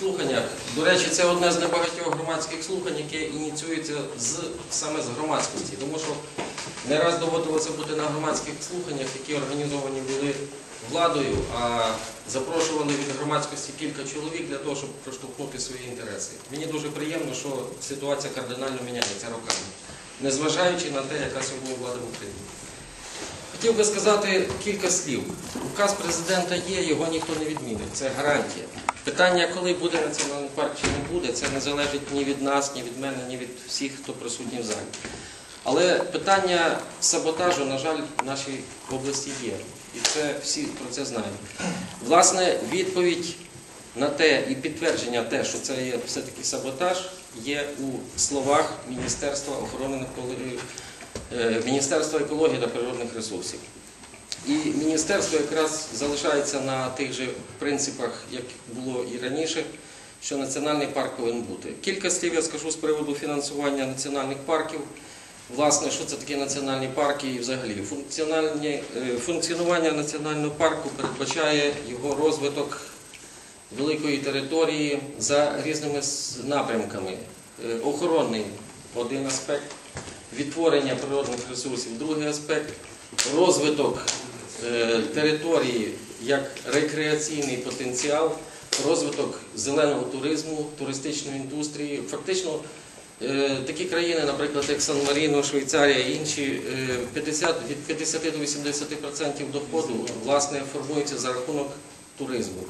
слуханнях. До речі, це одне з небагатьох громадських слухань, яке ініціюється з, саме з громадськості. Тому що не раз доводилося бути на громадських слуханнях, які організовані були владою, а запрошували від громадськості кілька чоловік для того, щоб проштовхнути свої інтереси. Мені дуже приємно, що ситуація кардинально міняється роками, незважаючи на те, яка сьогодні влада в Україні. Хотів би сказати кілька слів. Указ президента є, його ніхто не відмінить. Це гарантія. Питання, коли буде національний парк чи не буде, це не залежить ні від нас, ні від мене, ні від всіх, хто присутній в залі. Але питання саботажу, на жаль, в нашій області є. І це всі про це знають. Власне, відповідь на те і підтвердження те, що це є все-таки саботаж, є у словах Міністерства охорони е, Міністерства екології та природних ресурсів. І міністерство якраз залишається на тих же принципах, як було і раніше, що національний парк повинен бути. Кілька слів я скажу з приводу фінансування національних парків. Власне, що це таке національні парки і взагалі е, функціонування національного парку передбачає його розвиток великої території за різними напрямками. Е, Охоронний один аспект, відтворення природних ресурсів другий аспект, розвиток території як рекреаційний потенціал, розвиток зеленого туризму, туристичної індустрії. Фактично, е, такі країни, наприклад, як Сан-Маріно, Швейцарія і інші, е, 50, від 50 до 80% доходу власне формується за рахунок туризму.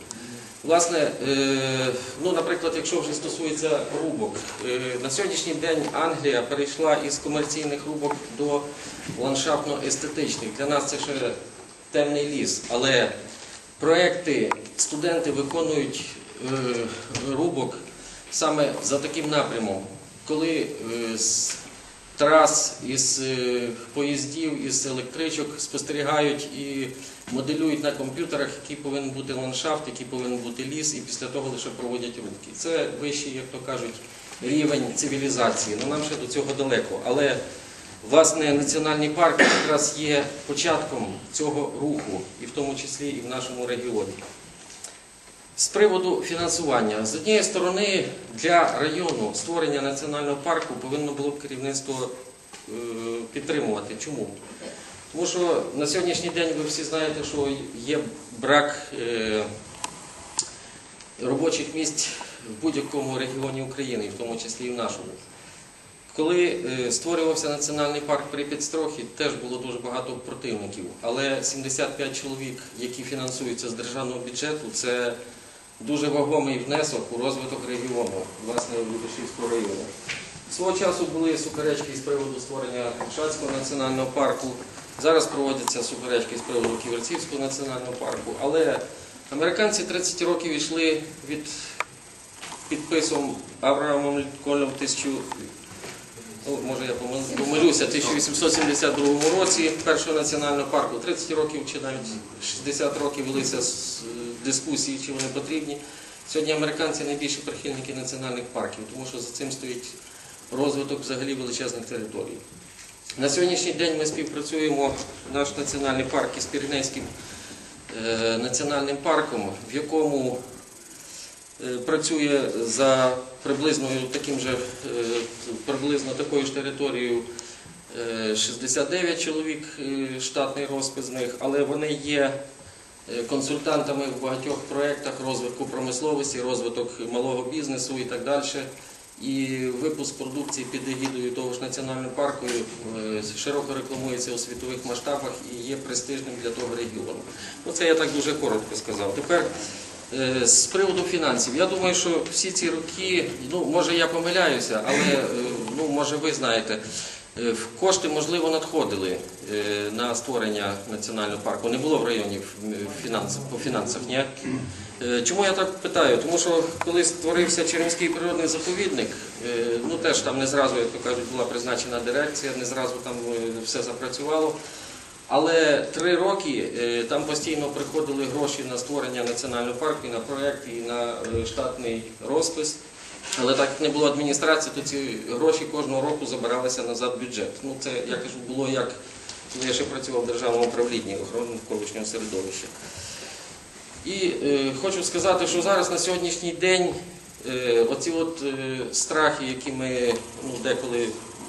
Власне, е, ну, наприклад, якщо вже стосується рубок, е, на сьогоднішній день Англія перейшла із комерційних рубок до ландшафтно-естетичних. Для нас це ще темний ліс, але проекти студенти виконують е, рубок саме за таким напрямом, коли е, з трас, із е, поїздів, із електричок спостерігають і моделюють на комп'ютерах, який повинен бути ландшафт, який повинен бути ліс, і після того лише проводять рубки. Це вищий, як то кажуть, рівень цивілізації. Ну нам ще до цього далеко. Але власне національний парк якраз є початком цього руху, і в тому числі і в нашому регіоні. З приводу фінансування, з однієї сторони, для району створення національного парку повинно було б керівництво е, підтримувати. Чому? Тому що на сьогоднішній день ви всі знаєте, що є брак е, робочих місць в будь-якому регіоні України, в тому числі і в нашому. Коли е, створювався національний парк Прип'ять-Строхи, теж було дуже багато противників. Але 75 чоловік, які фінансуються з державного бюджету, це дуже вагомий внесок у розвиток регіону, власне, Любешівського району. Свого часу були суперечки з приводу створення Шацького національного парку. Зараз проводяться суперечки з приводу Ківерцівського національного парку. Але американці 30 років йшли від підписом Авраамом Лінкольном тисячу ну, може я помил- помилюся, 1872 році першого національного парку, 30 років чи навіть 60 років велися дискусії, чи вони потрібні. Сьогодні американці найбільші прихильники національних парків, тому що за цим стоїть розвиток взагалі величезних територій. На сьогоднішній день ми співпрацюємо наш національний парк із Піренейським е, національним парком, в якому е, працює за приблизно таким же, е, приблизно такою ж територією е, 69 чоловік, е, штатний розпис з них, але вони є е, консультантами в багатьох проєктах розвитку промисловості, розвиток малого бізнесу і так далі. І випуск продукції під егідою того ж національного парку е, широко рекламується у світових масштабах і є престижним для того регіону. Ну, це я так дуже коротко сказав. Тепер е, з приводу фінансів. Я думаю, що всі ці роки, ну може я помиляюся, але е, ну може ви знаєте. е, Кошти, можливо, надходили е, на створення національного парку. Не було в районі е, фінанс, по фінансах. Ні? Е, Чому я так питаю? Тому що коли створився Чернівський природний заповідник, е, ну теж там не зразу, як то кажуть, була призначена дирекція, не зразу там е, все запрацювало. Але три роки е, там постійно приходили гроші на створення національного парку, і на проєкт, і на е, штатний розпис. Але так як не було адміністрації, то ці гроші кожного року забиралися назад в бюджет. Ну це я кажу, було як коли я ще працював в державному управлінні охорони навколишнього середовища. І е, хочу сказати, що зараз на сьогоднішній день е, оці от е, страхи, які ми ну, деколи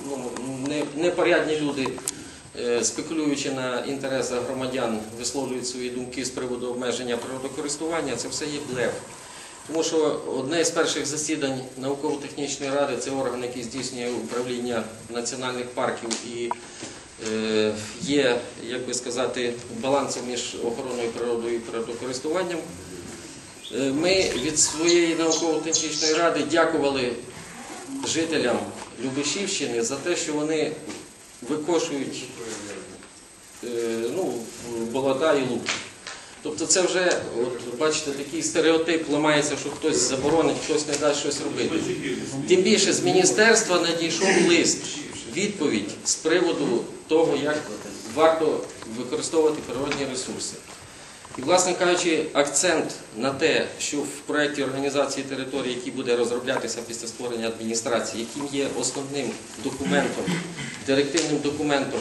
ну, не, непорядні люди, е, спекулюючи на інтересах громадян, висловлюють свої думки з приводу обмеження природокористування, це все є блеф. Тому що одне з перших засідань науково-технічної ради це орган, який здійснює управління національних парків і е, є, як би сказати, балансом між охороною природи і природокористуванням. Е, Ми від своєї науково-технічної ради дякували жителям Любешівщини за те, що вони викошують е, ну, болота і лук. Тобто це вже, от, бачите, такий стереотип ламається, що хтось заборонить, хтось не дасть щось робити. Тим більше з міністерства надійшов лист, відповідь з приводу того, як варто використовувати природні ресурси. І, власне кажучи, акцент на те, що в проєкті організації території, який буде розроблятися після створення адміністрації, яким є основним документом, директивним документом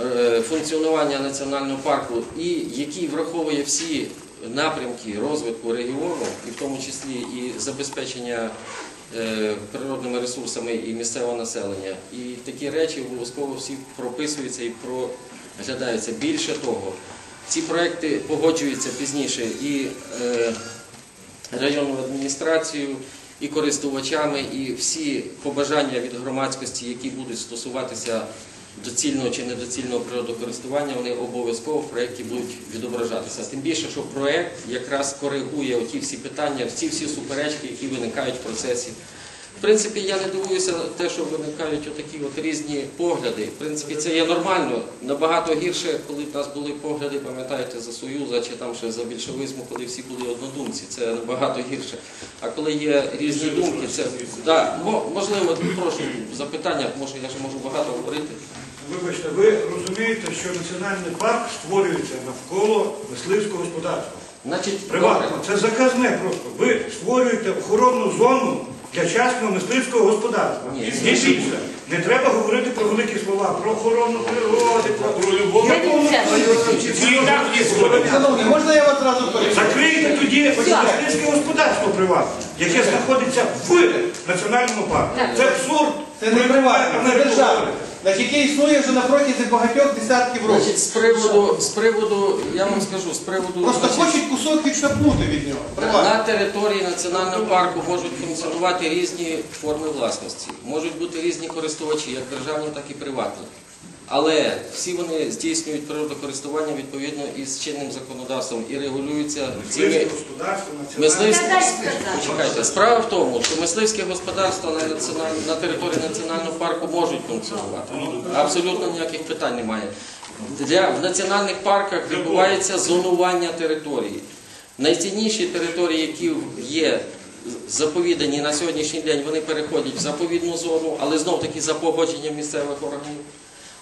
е, функціонування національного парку, і який враховує всі напрямки розвитку регіону, і в тому числі і забезпечення е, природними ресурсами і місцевого населення. І такі речі обов'язково всі прописуються і проглядаються. Більше того, ці проекти погоджуються пізніше і е, районною адміністрацією, і користувачами, і всі побажання від громадськості, які будуть стосуватися доцільного чи недоцільного природокористування, вони обов'язково в проєкті будуть відображатися. Тим більше, що проєкт якраз коригує оті всі питання, всі всі суперечки, які виникають в процесі. В принципі, я не дивуюся те, що виникають отакі от різні погляди. В принципі, це є нормально. Набагато гірше, коли в нас були погляди, пам'ятаєте, за Союза чи там ще за більшовизму, коли всі були однодумці. Це набагато гірше. А коли є різні думки, це да, можливо, прошу запитання, може я ж можу багато говорити. Вибачте, ви розумієте, що національний парк створюється навколо мисливського господарства. Значить, Приватно. добре. Це заказне просто. Ви створюєте охоронну зону для частного мисливського господарства. Ні. Не більше. Не треба говорити про великі слова, про охорону природи, про, про любов. Шановні, можна я вас одразу перейду? Закрийте тоді мисливське господарство приватне, яке знаходиться в національному парку. Це абсурд. Це не приватне, це державне. Значить, яке існує вже на протязі багатьох десятків років. Значить, з приводу, з приводу, я вам скажу, з приводу Просто значить, хочуть кусок відшапнути від нього. На території національного парку можуть функціонувати різні форми власності, можуть бути різні користувачі, як державні, так і приватні. Але всі вони здійснюють природокористування відповідно із чинним законодавством і регулюються цими Мисливське господарство. Чекайте, справа в тому, що мисливські господарства на, національ- на території національного парку можуть функціонувати. Абсолютно ніяких питань немає. Для, в національних парках відбувається зонування території. Найцінніші території, які є заповідані на сьогоднішній день, вони переходять в заповідну зону, але знов таки за погодженням місцевих органів.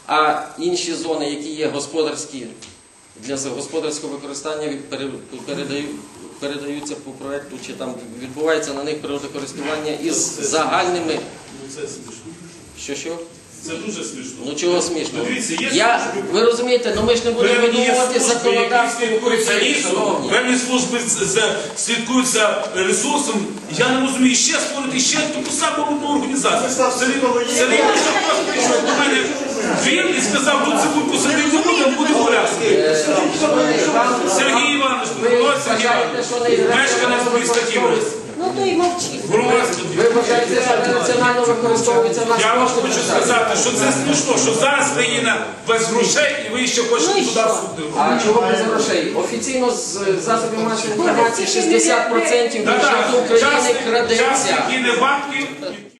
А інші зони, які є господарські, для господарського використання від- передаються по проекту, чи там відбувається на них природокористування із загальними. Ну, Це смішно. Що що? Це дуже смішно. Ну чого смішно? Ну, дивіться, є Я, ви розумієте, ну ми ж не будемо Певні є видумувати служби, які законодавство слідкують за лісом, шановні. певні служби з- слідкують за ресурсом. Я не розумію, ще створити ще таку саму одну організацію. Сергій Сергій Іванович просто прийшов до мене він і сказав, тут цибульку садити не буде, буде гуляти. Сергій Іванович, Ви Володь Сергій Іванович, мешканець міста Києва. Ну то й мовчи. Ви вважаєте, що національно використовується наш Я вам хочу сказати, що це смішно, що зараз країна без грошей і ви ще хочете Ну туди що? всунути. А чого без грошей? Офіційно з засобів масової інформації 60% бюджету України крадеться. які не бабки,